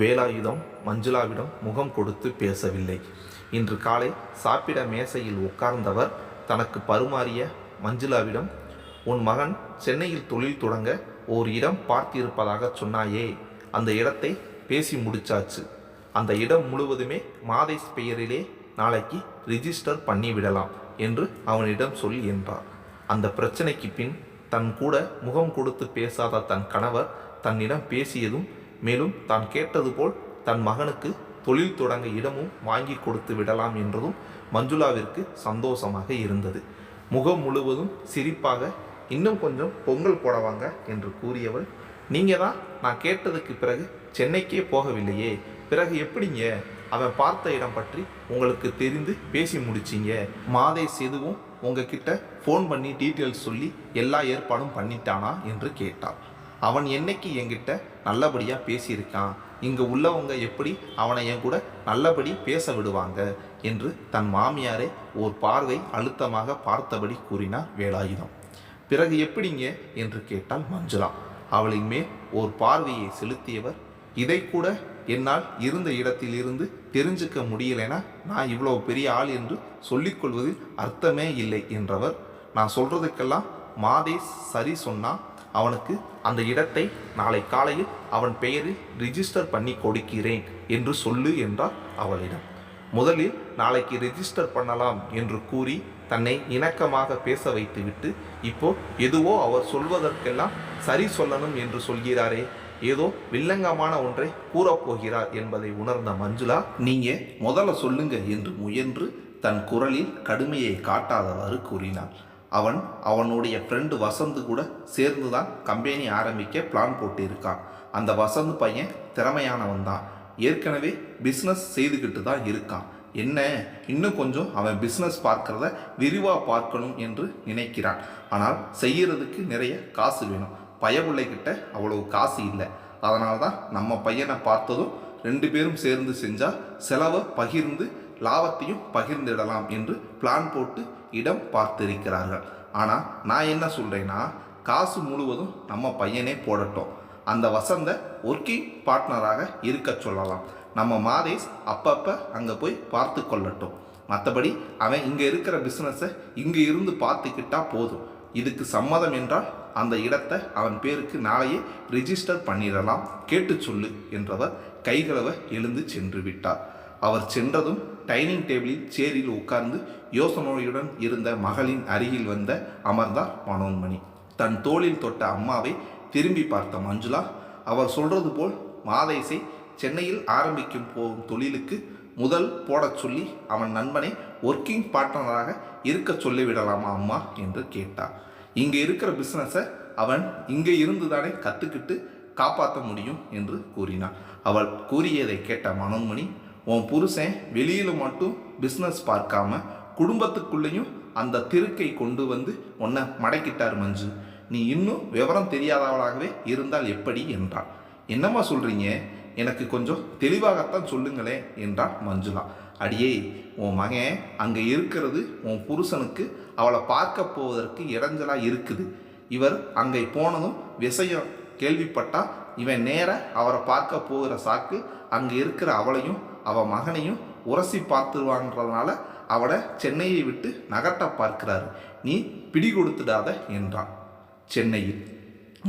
வேலாயுதம் மஞ்சுளாவிடம் முகம் கொடுத்து பேசவில்லை. இன்று காலை சாப்பிட மேசையில் உட்கார்ந்தவர் தனக்கு பருமாறிய மஞ்சுளாவிடம் உன் மகன் சென்னையில் தொழில் தொடங்க ஓர் இடம் பார்த்திருப்பதாக சொன்னாயே அந்த இடத்தை பேசி முடிச்சாச்சு. அந்த இடம் முழுவதுமே மாதேஷ் பெயரிலே நாளைக்கு ரிஜிஸ்டர் பண்ணிவிடலாம் என்று அவனிடம் சொல் என்றார். அந்த பிரச்சனைக்கு பின் தன் கூட முகம் கொடுத்து பேசாத தன் கணவர் தன்னிடம் பேசியதும் மேலும் தான் கேட்டது போல் தன் மகனுக்கு தொழில் தொடங்க இடமும் வாங்கி கொடுத்து விடலாம் என்றதும் மஞ்சுளாவிற்கு சந்தோஷமாக இருந்தது. முகம் முழுவதும் சிரிப்பாக இன்னும் கொஞ்சம் பொங்கல் போடவாங்க என்று கூறியவள் நீங்கள் தான் நான் கேட்டதுக்கு பிறகு சென்னைக்கே போகவில்லையே. பிறகு எப்படிங்க? அவன் பார்த்த இடம் பற்றி உங்களுக்கு தெரிந்து பேசி முடிச்சிங்க. மாதே செதுவும் உங்ககிட்ட ஃபோன் பண்ணி டீட்டெயில்ஸ் சொல்லி எல்லா ஏற்பாடும் பண்ணிட்டானா? என்று கேட்டாள். அவன் என்னைக்கு என்கிட்ட நல்லபடியாக பேசியிருக்கான். இங்கே உள்ளவங்க எப்படி அவனை என் கூட நல்லபடி பேச விடுவாங்க? என்று தன் மாமியாரை ஓர் பார்வை அழுத்தமாக பார்த்தபடி கூறினார் வேலாயுதம். பிறகு எப்படிங்க? என்று கேட்டால் மஞ்சுளா. அவளின் மேல் ஓர் பார்வையை செலுத்தியவர் இதை கூட என்னால் இருந்த இடத்திலிருந்து தெரிஞ்சுக்க முடியலைனா நான் இவ்வளோ பெரிய ஆள் என்று சொல்லிக்கொள்வதில் அர்த்தமே இல்லை என்றவர். நான் சொல்கிறதுக்கெல்லாம் மாதேஷ் சரி சொன்னால் அவனுக்கு அந்த இடத்தை நாளை காலையில் அவன் பெயரில் ரிஜிஸ்டர் பண்ணி கொடுக்கிறேன் என்று சொல்லு என்றார் அவளிடம். முதலில் நாளைக்கு ரிஜிஸ்டர் பண்ணலாம் என்று கூறி தன்னை இணக்கமாக பேச வைத்துவிட்டு இப்போ எதுவோ அவர் சொல்வதற்கெல்லாம் சரி சொல்லணும் என்று சொல்கிறாரே ஏதோ வில்லங்கமான ஒன்றை கூறப்போகிறார் என்பதை உணர்ந்த மஞ்சுளா நீங்க முதல்ல சொல்லுங்க என்று முயன்று தன் குரலில் கடுமையை காட்டாதவாறு கூறினார் அவன் அவனுடைய ஃப்ரெண்டு வசந்த் கூட சேர்ந்து தான் கம்பெனி ஆரம்பிக்க பிளான் போட்டிருக்கான். அந்த வசந்த் பையன் திறமையானவன் தான். ஏற்கனவே பிஸ்னஸ் செய்துக்கிட்டு தான் இருக்கான். என்ன? இன்னும் கொஞ்சம் அவன் பிஸ்னஸ் பார்க்கறத விரிவாக பார்க்கணும் என்று நினைக்கிறான். ஆனால் செய்கிறதுக்கு நிறைய காசு வேணும். பயபுள்ளைகிட்ட அவ்வளவு காசு இல்லை. அதனால தான் நம்ம பையனை பார்த்ததும் ரெண்டு பேரும் சேர்ந்து செஞ்சால் செலவை பகிர்ந்து லாபத்தையும் பகிர்ந்திடலாம் என்று பிளான் போட்டு இடம் பார்த்திருக்கிறார்கள். ஆனால் நான் என்ன சொல்கிறேன்னா காசு முழுவதும் நம்ம பையனே போடட்டும். அந்த வசந்த ஒர்க்கிங் பார்ட்னராக இருக்க சொல்லலாம். நம்ம மாதேஷ் அப்பப்போ அங்கே போய் பார்த்து கொள்ளட்டும். மற்றபடி அவன் இங்கே இருக்கிற பிஸ்னஸை இங்கே இருந்து பார்த்துக்கிட்டா போதும். இதுக்கு சம்மதம் என்றால் அந்த இடத்தை அவன் பேருக்கு நாளையே ரிஜிஸ்டர் பண்ணிடலாம். கேட்டு சொல்லு என்றவர் கைகளவ எழுந்து சென்று விட்டார். அவர் சென்றதும் டைனிங் டேபிளில் சேரில் உட்கார்ந்து யோசனையுடன் இருந்த மகளின் அருகில் வந்த அமர்ந்தார் மனோன்மணி. தன் தோளில் தொட்ட அம்மாவை திரும்பி பார்த்த மஞ்சுளா அவர் சொல்றது போல் மாதேசை சென்னையில் ஆரம்பிக்கும் போகும் தொழிலுக்கு முதல் போடச் சொல்லி அவன் நண்பனை ஒர்க்கிங் பார்ட்னராக இருக்க சொல்லிவிடலாமா அம்மா? என்று கேட்டார். இங்கே இருக்கிற பிஸ்னஸை அவன் இங்கே இருந்து தானே கற்றுக்கிட்டு காப்பாற்ற முடியும்? என்று கூறினான் அவள் கூறியதை கேட்ட மனோன்மணி உன் புருஷன் வெளியில் மட்டும் பிஸ்னஸ் பார்க்காம குடும்பத்துக்குள்ளேயும் அந்த திருக்கை கொண்டு வந்து உன்னை மடக்கிட்டார் மஞ்சு. நீ இன்னும் விவரம் தெரியாதவளாகவே இருந்தால் எப்படி என்றாள் என்னம்மா சொல்கிறீங்க எனக்கு கொஞ்சம் தெளிவாகத்தான் சொல்லுங்களேன் என்றான் மஞ்சுளா. அடியே உன் மகன் அங்கே இருக்கிறது உன் புருஷனுக்கு அவளை பார்க்க போவதற்கு இடைஞ்சலாக இருக்குது. இவர் அங்கே போனதும் விஷயம் கேள்விப்பட்டால் இவன் நேர அவரை பார்க்க போகிற சாக்கு அங்கே இருக்கிற அவளையும் அவள் மகனையும் உரசி பார்த்துருவான்றதுனால அவளை சென்னையை விட்டு நகர்த்த பார்க்கிறாரு. நீ பிடி கொடுத்துடாத என்றான். சென்னையில்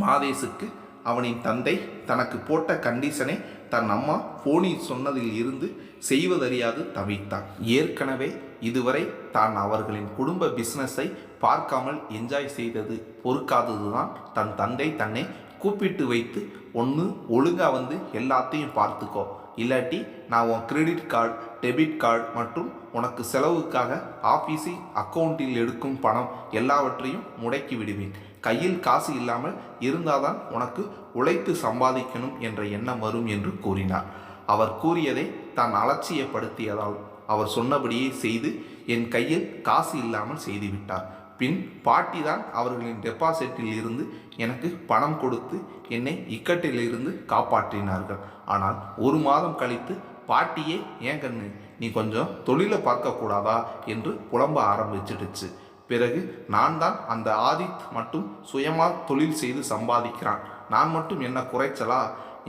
மாதேசுக்கு அவனின் தந்தை தனக்கு போட்ட கண்டிஷனை தன் அம்மா போனில் சொன்னதில் இருந்து செய்வதறியாது தவித்தான். ஏற்கனவே இதுவரை தான் அவர்களின் குடும்ப பிஸ்னஸை பார்க்காமல் என்ஜாய் செய்தது பொறுக்காததுதான் தன் தந்தை தன்னை கூப்பிட்டு வைத்து ஒன்று ஒழுங்காக வந்து எல்லாத்தையும் பார்த்துக்கோ. இல்லாட்டி நான் உன் கிரெடிட் கார்டு டெபிட் கார்டு மற்றும் உனக்கு செலவுக்காக ஆஃபீஸி அக்கௌண்ட்டில் எடுக்கும் பணம் எல்லாவற்றையும் முடக்கி விடுவேன். கையில் காசு இல்லாமல் இருந்தால்தான் உனக்கு உழைத்து சம்பாதிக்கணும் என்ற எண்ணம் வரும் என்று கூறினார். அவர் கூறியதை தான் அலட்சியப்படுத்தியதால் அவர் சொன்னபடியே செய்து என் கையில் காசு இல்லாமல் செய்துவிட்டார். பின் பாட்டி தான் அவர்களின் டெபாசிட்டில் இருந்து எனக்கு பணம் கொடுத்து என்னை இக்கட்டிலிருந்து காப்பாற்றினார்கள். ஆனால் ஒரு மாதம் கழித்து பாட்டியே ஏன் கண்ணு? நீ கொஞ்சம் தொழிலை பார்க்கக்கூடாதா? என்று புலம்ப ஆரம்பிச்சிடுச்சு. பிறகு நான் தான் அந்த ஆதித் மட்டும் சுயமாக தொழில் செய்து சம்பாதிக்கிறான். நான் மட்டும் என்ன குறைச்சலா?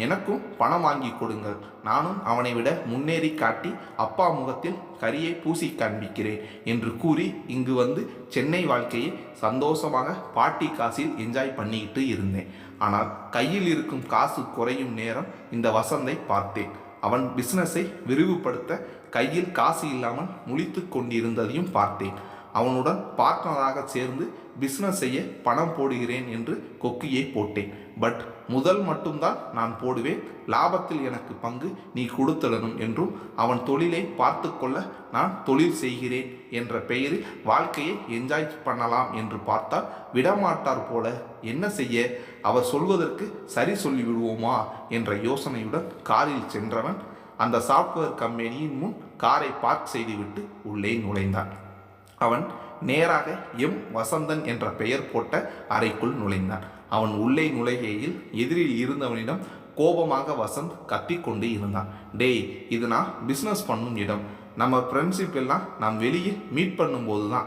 எனக்கும் பணம் வாங்கி கொடுங்கள். நானும் அவனை விட முன்னேறி காட்டி அப்பா முகத்தில் கரியை பூசி காண்பிக்கிறேன் என்று கூறி இங்கு வந்து சென்னை வாழ்க்கையை சந்தோஷமாக பாட்டி காசில் என்ஜாய் பண்ணிக்கிட்டு இருந்தேன். ஆனால் கையில் இருக்கும் காசு குறையும் நேரம் இந்த வசந்தை பார்த்தேன். அவன் பிஸ்னஸை விரிவுபடுத்த கையில் காசு இல்லாமல் முழித்து கொண்டிருந்ததையும் பார்த்தேன். அவனுடன் பார்ட்னராக சேர்ந்து பிஸ்னஸ் செய்ய பணம் போடுகிறேன் என்று கொக்கியை போட்டேன். பட் முதல் மட்டும்தான் நான் போடுவேன். லாபத்தில் எனக்கு பங்கு நீ கொடுத்துடணும் என்றும் அவன் தொழிலை பார்த்து கொள்ள நான் தொழில் செய்கிறேன் என்ற பெயரில் வாழ்க்கையை என்ஜாய் பண்ணலாம் என்று பார்த்தால் விடமாட்டார் போல என்ன செய்ய? அவர் சொல்வதற்கு சரி சொல்லிவிடுவோமா? என்ற யோசனையுடன் காரில் சென்றவன் அந்த சாஃப்ட்வேர் கம்பெனியின் முன் காரை பார்க் செய்துவிட்டு உள்ளே நுழைந்தான். அவன் நேராக எம் வசந்தன் என்ற பெயர் போட்ட அறைக்குள் நுழைந்தான். அவன் உள்ளே நுழைகையில் எதிரில் இருந்தவனிடம் கோபமாக வசந்த் கத்திக்கொண்டு இருந்தான். டேய் இது நான் பிஸ்னஸ் பண்ணும் இடம். நம்ம ஃப்ரெண்ட்ஷிப் எல்லாம் நாம் வெளியே மீட் பண்ணும்போது தான்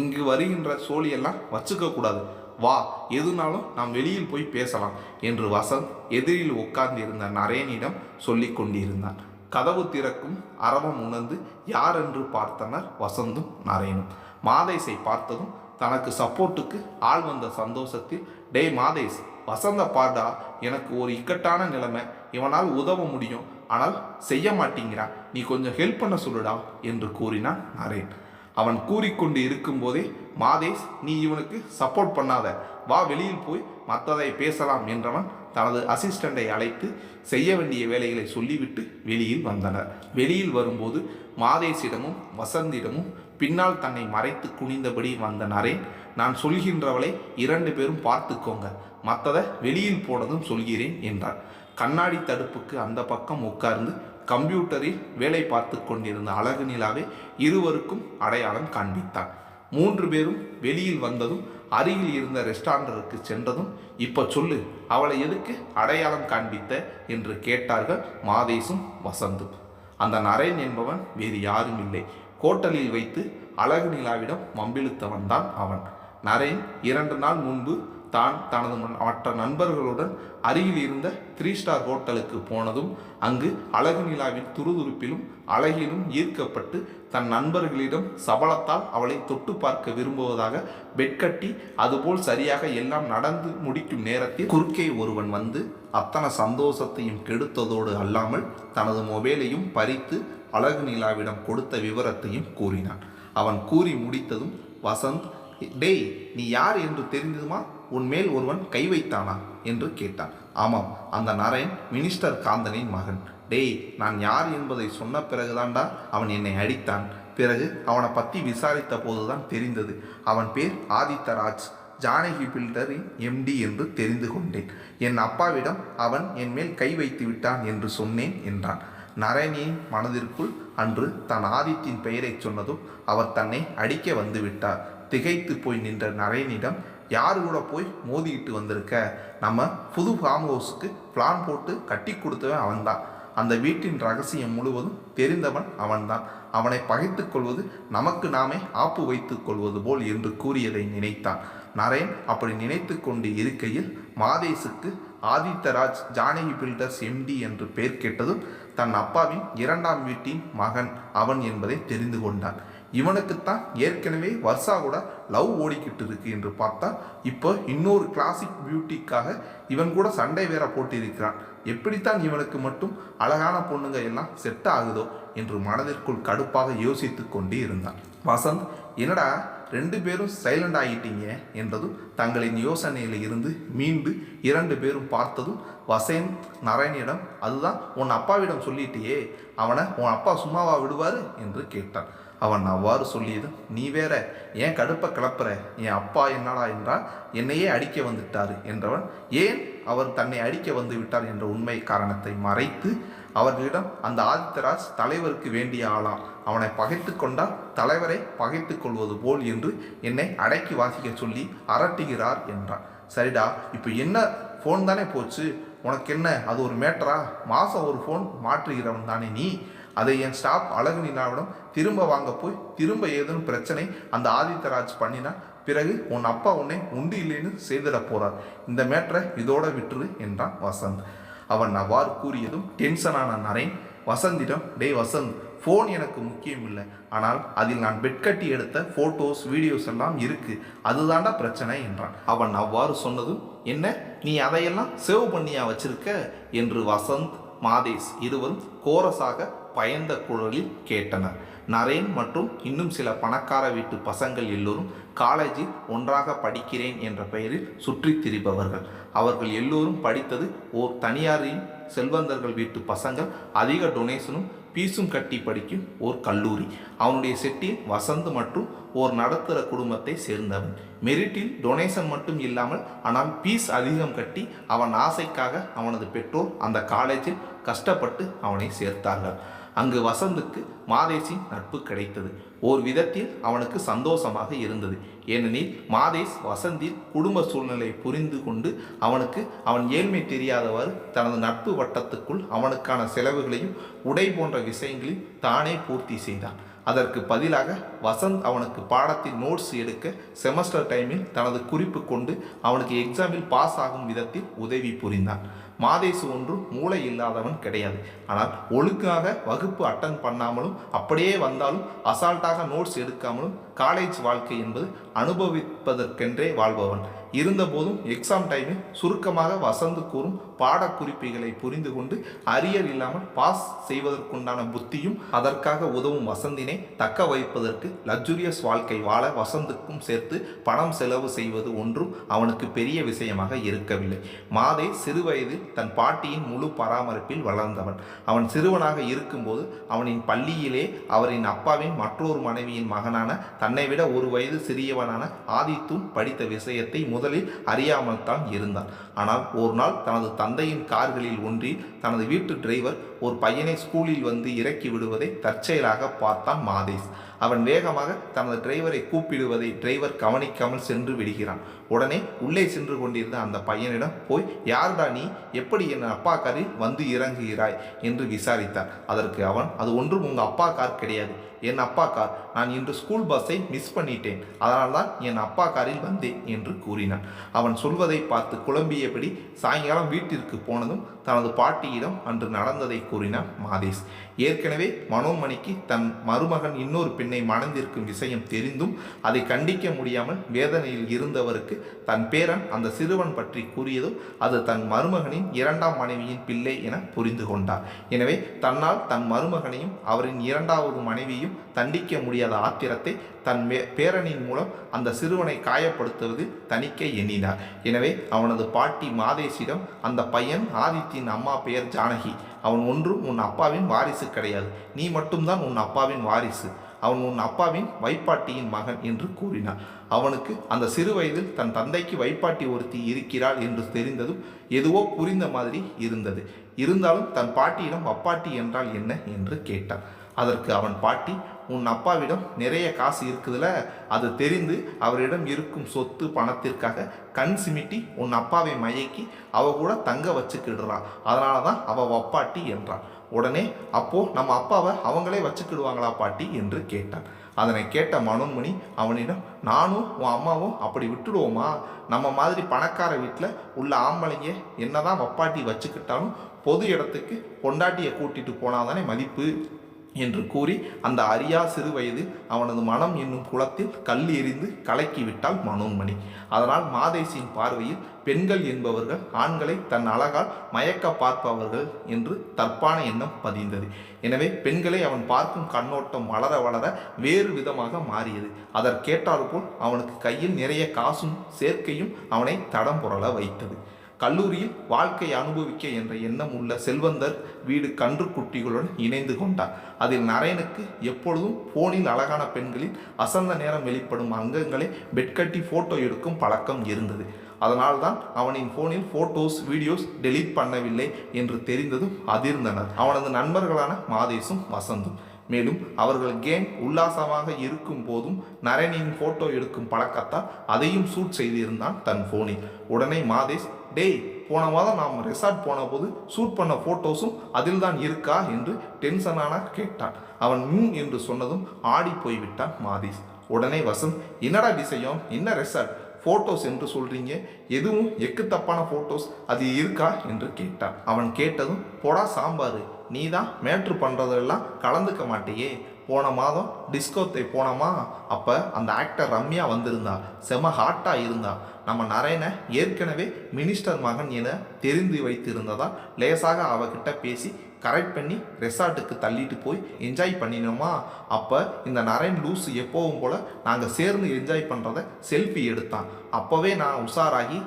இங்கு வருகின்ற சோழியெல்லாம் வச்சுக்கக்கூடாது வா எதுனாலும் நாம் வெளியில் போய் பேசலாம் என்று வசந்த் எதிரில் உட்கார்ந்திருந்த நரேனிடம் சொல்லிக் கொண்டிருந்தான். கதவு திறக்கும் அரவம் உணர்ந்து யார் என்று பார்த்தனர் வசந்தும் நரேனும். மாதேஷை பார்த்ததும் தனக்கு சப்போர்ட்டுக்கு ஆள் வந்த சந்தோஷத்தில் டேய் மாதேஷ் வசந்த பாடா எனக்கு ஒரு இக்கட்டான நிலைமை. இவனால் உதவ முடியும். ஆனால் செய்ய மாட்டேங்கிறான் நீ கொஞ்சம் ஹெல்ப் பண்ண சொல்லுடா என்று கூறினான் நரேன். அவன் கூறிக்கொண்டு இருக்கும்போதே மாதேஷ் நீ இவனுக்கு சப்போர்ட் பண்ணாத. வா வெளியில் போய் மற்றதை பேசலாம் என்றவன் தனது அசிஸ்டண்டை அழைத்து செய்ய வேண்டிய வேலைகளை சொல்லிவிட்டு வெளியில் வந்தனர். வெளியில் வரும்போது மாதேஷிடமும் வசந்திடமும் பின்னால் தன்னை மறைத்து குனிந்தபடி வந்த நரேன் நான் சொல்கின்றவளை இரண்டு பேரும் பார்த்துக்கோங்க. மற்றதை வெளியில் போனதும் சொல்கிறேன் என்றார் கண்ணாடி தடுப்புக்கு அந்த பக்கம் உட்கார்ந்து கம்ப்யூட்டரில் வேலை பார்த்து கொண்டிருந்த அழகு நிலாவை இருவருக்கும் அடையாளம் காண்பித்தான். மூன்று பேரும் வெளியில் வந்ததும் அருகில் இருந்த ரெஸ்டாரண்டருக்கு சென்றதும் இப்போ சொல்லு அவளை எதுக்கு அடையாளம் காண்பித்த? என்று கேட்டார்கள் மாதேசும் வசந்தும் அந்த நரேன் என்பவன் வேறு யாரும் இல்லை. கோட்டலில் வைத்து அழகு நிலாவிடம் மம்பிழுத்தவன் தான் அவன். நரேன் இரண்டு நாள் முன்பு தான் தனது மற்ற நண்பர்களுடன் அருகில் இருந்த த்ரீ ஸ்டார் ஹோட்டலுக்கு போனதும் அங்கு அழகு நிலாவின் துருதுருப்பிலும் அழகிலும் ஈர்க்கப்பட்டு தன் நண்பர்களிடம் சபலத்தால் அவளை தொட்டு பார்க்க விரும்புவதாக பெட் கட்டி அதுபோல் சரியாக எல்லாம் நடந்து முடிக்கும் நேரத்தில் குறுக்கே ஒருவன் வந்து அத்தனை சந்தோஷத்தையும் கெடுத்ததோடு அல்லாமல் தனது மொபைலையும் பறித்து அழகு நிலாவிடம் கொடுத்த விவரத்தையும் கூறினான். அவன் கூறி முடித்ததும் வசந்த் டேய் நீ யார் என்று தெரிந்ததுமா? உன் மேல் ஒருவன் கை வைத்தானா? என்று கேட்டான். ஆமாம் அந்த நரேன் மினிஸ்டர் காந்தனின் மகன். டேய் நான் யார் என்பதை சொன்ன பிறகுதான்டா அவன் என்னை அடித்தான். பிறகு அவனை பற்றி விசாரித்த போதுதான் தெரிந்தது. அவன் பேர் ஆதித்தராஜ் ஜானகி பில்டரின் எம்டி என்று தெரிந்து கொண்டேன். என் அப்பாவிடம் அவன் என் மேல் கை வைத்து விட்டான் என்று சொன்னேன் என்றான். நரேனியின் மனதிற்குள் அன்று தன் ஆதித்தின் பெயரைச் சொன்னதும் அவர் தன்னை அடிக்க வந்து விட்டார். திகைத்து போய் நின்ற நரேனிடம் யார் கூட போய் மோதிக்கிட்டு வந்திருக்க? நம்ம புது ஃபார்ம் ஹவுஸுக்கு பிளான் போட்டு கட்டி கொடுத்தவன் அவன்தான். அந்த வீட்டின் ரகசியம் முழுவதும் தெரிந்தவன் அவன்தான். அவனை பகைத்து கொள்வது நமக்கு நாமே ஆப்பு வைத்து கொள்வது போல் என்று கூறியதை நினைத்தான். நரேன் அப்படி நினைத்து கொண்டு இருக்கையில் மாதேசுக்கு ஆதித்தராஜ் ஜானகி பில்டர்ஸ் எம்டி என்று பெயர் கேட்டதும் தன் அப்பாவின் இரண்டாம் வீட்டின் மகன் அவன் என்பதை தெரிந்து கொண்டான். இவனுக்குத்தான் ஏற்கனவே வர்ஷா கூட லவ் ஓடிக்கிட்டு இருக்கு என்று பார்த்தா இப்போ இன்னொரு கிளாசிக் பியூட்டிக்காக இவன் கூட சண்டை வேற போட்டிருக்கிறான். எப்படித்தான் இவனுக்கு மட்டும் அழகான பொண்ணுங்க எல்லாம் செட் ஆகுதோ என்று மனதிற்குள் கடுப்பாக யோசித்து கொண்டே இருந்தான். வசந்த் என்னடா ரெண்டு பேரும் சைலண்ட் ஆகிட்டீங்க என்றதும் தங்களின் யோசனையில் இருந்து மீண்டு இரண்டு பேரும் பார்த்ததும் வசந்த் நரேனிடம் அதுதான் உன் அப்பாவிடம் சொல்லிட்டியே அவனை உன் அப்பா சும்மாவா விடுவார்? என்று கேட்டான். அவன் அவ்வாறு சொல்லியது நீ வேற ஏன் கடுப்பை கிளப்புற? என் அப்பா என்னடா என்றால் என்னையே அடிக்க வந்துட்டார் என்றவன் ஏன் அவர் தன்னை அடிக்க வந்து விட்டார்? என்ற உண்மை காரணத்தை மறைத்து அவர்களிடம் அந்த ஆதித்தராஜ் தலைவருக்கு வேண்டிய ஆளாம் அவனை பகைத்து கொண்டால் தலைவரை பகைத்து கொள்வது போல் என்று என்னை அடக்கி வாசிக்க சொல்லி அரட்டுகிறார் என்றான். சரிடா இப்போ என்ன ஃபோன் தானே போச்சு? உனக்கு என்ன அது ஒரு மேட்டரா மாதம் ஒரு ஃபோன் மாற்றுகிறவன் தானே நீ? அதை என் ஸ்டாஃப் அழகு நிலாவிடம் திரும்ப வாங்க போய் திரும்ப ஏதேனும் பிரச்சனை அந்த ஆதித்யராஜ் பண்ணினா பிறகு உன் அப்பா உன்னை உண்டு இல்லைன்னு செய்திட போறார். இந்த மேட்டரை இதோட விட்டுரு என்றான் வசந்த். அவன் அவ்வாறு கூறியதும் டென்ஷனான நரேன் வசந்திடம் டேய் வசந்த் ஃபோன் எனக்கு முக்கியம் இல்லை. ஆனால் அதில் நான் பெட் கட்டி எடுத்த ஃபோட்டோஸ் வீடியோஸ் எல்லாம் இருக்கு. அதுதாண்டா பிரச்சனை என்றான். அவன் அவ்வாறு சொன்னதும் என்ன நீ அதையெல்லாம் சேவ் பண்ணியா வச்சிருக்க? என்று வசந்த் மாதேஷ் இருவரும் கோரஸாக பயந்த குரலில் கேட்டனர். நரேன் மற்றும் இன்னும் சில பணக்கார வீட்டு பசங்கள் எல்லோரும் காலேஜில் ஒன்றாக படிக்கிறேன் என்ற பெயரில் சுற்றித் திரிபவர்கள். அவர்கள் எல்லோரும் படித்தது ஓர் தனியாரின் செல்வந்தர்கள் வீட்டு பசங்கள் அதிக டொனேஷனும் பீஸும் கட்டி படிக்கும் ஓர் கல்லூரி. அவனுடைய செட்டில் வசந்த் மற்றும் ஓர் நடத்துகிற குடும்பத்தை சேர்ந்தவன். மெரிட்டில் டொனேஷன் மட்டும் இல்லாமல் ஆனால் பீஸ் அதிகம் கட்டி அவன் ஆசைக்காக அவனது பெற்றோர் அந்த காலேஜில் கஷ்டப்பட்டு அவனை சேர்த்தார்கள். அங்கு வசந்துக்கு மாதேஷின் நட்பு கிடைத்தது. ஓர் விதத்தில் அவனுக்கு சந்தோஷமாக இருந்தது. ஏனெனில் மாதேஷ் வசந்தின் குடும்ப சூழ்நிலை புரிந்து கொண்டு அவனுக்கு அவன் ஏழ்மை தெரியாதவாறு தனது நட்பு வட்டத்துக்குள் அவனுக்கான செலவுகளையும் உடை போன்ற விஷயங்களில் தானே பூர்த்தி செய்தான். அதற்கு பதிலாக வசந்த் அவனுக்கு பாடத்தில் நோட்ஸ் எடுக்க செமஸ்டர் டைமில் தனது குறிப்பு கொண்டு அவனுக்கு எக்ஸாமில் பாஸ் ஆகும் விதத்தில் உதவி புரிந்தான். மாதேசு ஒன்றும் மூளை இல்லாதவன் கிடையாது. ஆனால் ஒழுங்காக வகுப்பு அட்டன் பண்ணாமலும் அப்படியே வந்தாலும் அசால்ட்டாக நோட்ஸ் எடுக்காமலும் காலேஜ் வாழ்க்கை என்பது அனுபவிப்பதற்கென்றே வாழ்பவன். இருந்தபோதும் எக்ஸாம் டைமில் சுருக்கமாக வசந்து கூறும் பாடக்குறிப்புகளை புரிந்து கொண்டு அரியர் இல்லாமல் பாஸ் செய்வதற்குண்டான புத்தியும் அதற்காக உதவும் வசந்தினை தக்க வைப்பதற்கு லக்ஸுரியஸ் வாழ்க்கை வாழ வசந்துக்கும் சேர்த்து பணம் செலவு செய்வது ஒன்றும் அவனுக்கு பெரிய விஷயமாக இருக்கவில்லை. மாதே சிறுவயதில் தன் பாட்டியின் முழு பராமரிப்பில் வளர்ந்தவன். அவன் சிறுவனாக இருக்கும்போது அவனின் பள்ளியிலே அவரின் அப்பாவின் மற்றொரு மனைவியின் மகனான தன்னை விட ஒரு வயது சிறியவனான ஆதித்தும் படித்த விஷயத்தை முதலில் அறியாமல் தான் இருந்தான். ஆனால் ஒரு நாள் தனது தந்தையின் கார்களில் ஒன்றி தனது வீட்டு டிரைவர் ஒரு பையனை ஸ்கூலில் வந்து இறக்கி விடுவதை தற்செயலாக பார்த்தான் மாதேஷ். அவன் வேகமாக தனது டிரைவரை கூப்பிடுவதை டிரைவர் கவனிக்காமல் சென்று விடுகிறான். உடனே உள்ளே சென்று கொண்டிருந்த அந்த பையனிடம் போய் யார்டா நீ? எப்படி என் அப்பா காரில் வந்து இறங்குகிறாய்? என்று விசாரித்தார். அதற்கு அவன் அது ஒன்றும் உங்கள் அப்பா கார் கிடையாது. என் அப்பா கார். நான் இன்று ஸ்கூல் பஸ்ஸை மிஸ் பண்ணிட்டேன். அதனால்தான் என் அப்பா காரில் வந்தேன் என்று கூறினான். அவன் சொல்வதை பார்த்து குழம்பியபடி சாயங்காலம் வீட்டிற்கு போனதும் தனது பாட்டியிடம் அன்று நடந்ததை கூறினார் மாதேஷ் ஏற்கனவே மனோமணிக்கு தன் மருமகன் இன்னொரு பெண்ணை மணந்திருக்கும் விஷயம் தெரிந்தும் அதை கண்டிக்க முடியாமல் வேதனையில் இருந்தவருக்கு தன் பேரன் அந்த சிறுவன் பற்றி கூறியதும் அது தன் மருமகனின் இரண்டாம் மனைவியின் பிள்ளை என புரிந்து கொண்டார். எனவே தன்னால் தன் மருமகனையும் அவரின் இரண்டாவது மனைவியும் தண்டிக்க முடியாத ஆத்திரத்தை தன் மே பேரனின் மூலம் அந்த சிறுவனை காயப்படுத்துவதில் தணிக்க எண்ணினார். எனவே அவனது பாட்டி மாதேஷிடம் அந்த பையன் ஆதித்தின் அம்மா பெயர் ஜானகி. அவன் ஒன்றும் உன் அப்பாவின் வாரிசு கிடையாது. நீ மட்டும்தான் உன் அப்பாவின் வாரிசு. அவன் உன் அப்பாவின் வைப்பாட்டியின் மகன் என்று கூறினார் அவனுக்கு அந்த சிறு வயதில் தன் தந்தைக்கு வைப்பாட்டி ஒருத்தி இருக்கிறாள் என்று தெரிந்ததும் எதுவோ புரிந்த மாதிரி இருந்தது. இருந்தாலும் தன் பாட்டியிடம் அப்பாட்டி என்றால் என்ன? என்று கேட்டான். அதற்கு அவன் பாட்டி உன் அப்பாவிடம் நிறைய காசு இருக்குதுல அது தெரிந்து அவரிடம் இருக்கும் சொத்து பணத்திற்காக கண் சிமிட்டி உன் அப்பாவை மயக்கி அவ கூட தங்க வச்சுக்கிடுறான் அதனால தான் அவ வப்பாட்டி என்றான். உடனே அப்போது நம்ம அப்பாவை அவங்களே வச்சுக்கிடுவாங்களா பாட்டி? என்று கேட்டான். அதனை கேட்ட மனோன்மணி அவனிடம் நானும் உன் அம்மாவும் அப்படி விட்டுடுவோமா? நம்ம மாதிரி பணக்கார வீட்டில் உள்ள ஆம்பளைங்க என்னதான் வப்பாட்டி வச்சுக்கிட்டாலும் பொது இடத்துக்கு பொண்டாட்டியை கூட்டிகிட்டு போனால் தானே மதிப்பு? என்று கூறி அந்த அரியா சிறு வயது அவனது மனம் என்னும் குளத்தில் கல் எறிந்து கலக்கிவிட்டாள் மனோன்மணி. அதனால் மாதேசியின் பார்வையில் பெண்கள் என்பவர்கள் ஆண்களை தன் அழகால் மயக்க பார்ப்பவர்கள் என்று தற்பான எண்ணம் பதிந்தது. எனவே பெண்களை அவன் பார்க்கும் கண்ணோட்டம் வளர வளர வேறு விதமாக மாறியது. அதற்கேற்றாற்போல் அவனுக்கு கையில் நிறைய காசும் சேர்க்கையும் அவனை தடம் புரள வைத்தது. கல்லூரியில் வாழ்க்கை அனுபவிக்க என்ற எண்ணம் உள்ள செல்வந்தர் வீடு கன்று குட்டிகளுடன் இணைந்து கொண்டார். அதில் நரேனுக்கு எப்பொழுதும் போனில் அழகான பெண்களில் அசந்த நேரம் வெளிப்படும் அங்கங்களை பெட்கட்டி ஃபோட்டோ எடுக்கும் பழக்கம் இருந்தது. அதனால்தான் அவனின் போனில் ஃபோட்டோஸ் வீடியோஸ் டெலீட் பண்ணவில்லை என்று தெரிந்ததும் அதிர்ந்தனர். அவனது நண்பர்களான மாதேசும் வசந்தும். மேலும் அவர்கள் கேம் உல்லாசமாக இருக்கும் போதும் நரேனின் போட்டோ எடுக்கும் பழக்கத்தால் அதையும் ஷூட் செய்திருந்தான் தன் போனில் உடனே மாதேஷ் டேய் போன மாதம் நாம் ரெசார்ட் போன போது ஷூட் பண்ண ஃபோட்டோஸும் அதில் தான் இருக்கா என்று டென்ஷனான கேட்டான். அவன் ம் என்று சொன்னதும் ஆடி போய்விட்டான் மாதேஷ் உடனே வசந்த் என்னடா விஷயம்? என்ன ரெசார்ட் ஃபோட்டோஸ் என்று சொல்கிறீங்க எதுவும் எக்கு தப்பான ஃபோட்டோஸ் அது இருக்கா? என்று கேட்டான். அவன் கேட்டதும் போடா சாம்பார். நீ தான் மேட்ரு பண்ணுறதெல்லாம் கலந்துக்க மாட்டியே. போன மாதம் டிஸ்கோத்தை போனோமா? அப்போ அந்த ஆக்டர் ரம்யா வந்திருந்தா செம ஹாட்டாக இருந்தா. நம்ம நரேனை ஏற்கனவே மினிஸ்டர் மகன் என தெரிந்து வைத்திருந்ததா? லேசாக அவகிட்ட பேசி கரெக்ட் பண்ணி ரெசார்ட்டுக்கு தள்ளிட்டு போய் என்ஜாய் பண்ணினோமா? அப்போ இந்த நரேன் லூஸ் எப்போவும் போல் நாங்கள் சேர்ந்து என்ஜாய் பண்ணுறத செல்ஃபி எடுத்தான். அப்போவே நான் உஷாராகி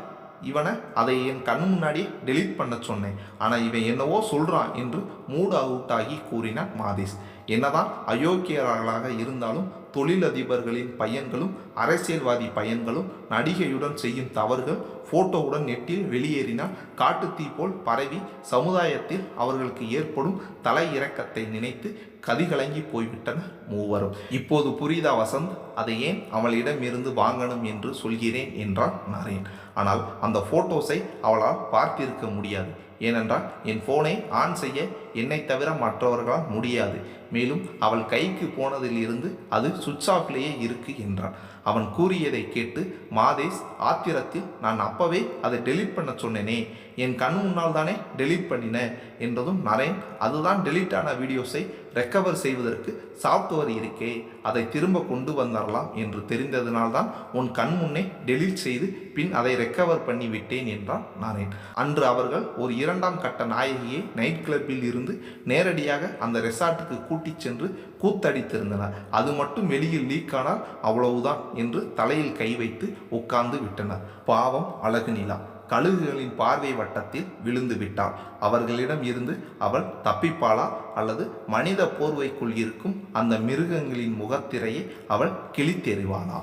இவனை அதை என் கண் முன்னாடியே டெலீட் பண்ண சொன்னேன். ஆனால் இவன் என்னவோ சொல்கிறான் என்று மூட் அவுட் ஆகி கூறினான் மாதேஷ். என்னதான் அயோக்கியர்களாக இருந்தாலும் தொழிலதிபர்களின் பையன்களும் அரசியல்வாதி பையன்களும் நடிகையுடன் செய்யும் தவறுகள் போட்டோவுடன் நெட்டில் வெளியேறினால் காட்டுத்தீ போல் பரவி சமுதாயத்தில் அவர்களுக்கு ஏற்படும் தலை இறக்கத்தை நினைத்து கதிகலங்கி போய்விட்டனர் மூவரும். இப்போது புரிதா வசந்த்? அதை ஏன் அவளிடமிருந்து வாங்கணும் என்று சொல்கிறேன் என்றான் நரேன் ஆனால் அந்த போட்டோஸை அவளால் பார்த்திருக்க முடியாது. ஏனென்றால் என் ஃபோனை ஆன் செய்ய என்னை தவிர மற்றவர்களால் முடியாது. மேலும் அவள் கைக்கு போனதில் இருந்து அது சுவிட்ச் ஆஃப்லேயே இருக்கு என்றான். அவன் கூறியதை கேட்டு மாதேஷ் ஆத்திரத்தில் நான் அப்பவே அதை டெலீட் பண்ண சொன்னேனே. என் கண் முன்னால் தானே டெலீட் பண்ணினேன் என்றதும் நரேன் அதுதான் டெலீட் ஆன வீடியோஸை ரெக்கவர் செய்வதற்கு சாஃப்ட்வேர் இருக்கே. அதை திரும்ப கொண்டு வந்தரலாம் என்று தெரிந்ததினால்தான் உன் கண் முன்னே டெலீட் செய்து பின் அதை ரெக்கவர் பண்ணி விட்டேன் என்றான் நரேன் அன்று அவர்கள் ஒரு இரண்டாம் கட்ட நாயகியை நைட் கிளப்பில் இருந்து நேரடியாக அந்த ரெசார்ட்டுக்கு கூட்டிச் சென்று கூத்தடித்திருந்தனர். அது மட்டும் வெளியில் லீக் ஆனால் அவ்வளவுதான் என்று தலையில் கை வைத்து உட்கார்ந்து விட்டனர். பாவம் அழகு நிலா. கழுகுகளின் பார்வை வட்டத்தில் விழுந்து விட்டாள் அவர்களிடம் இருந்து அவள் தப்பிப்பாளா அல்லது மனித போர்வைக்குள் இருக்கும் அந்த மிருகங்களின் முகத்திரையை அவள் கிழித்தெறிவாளா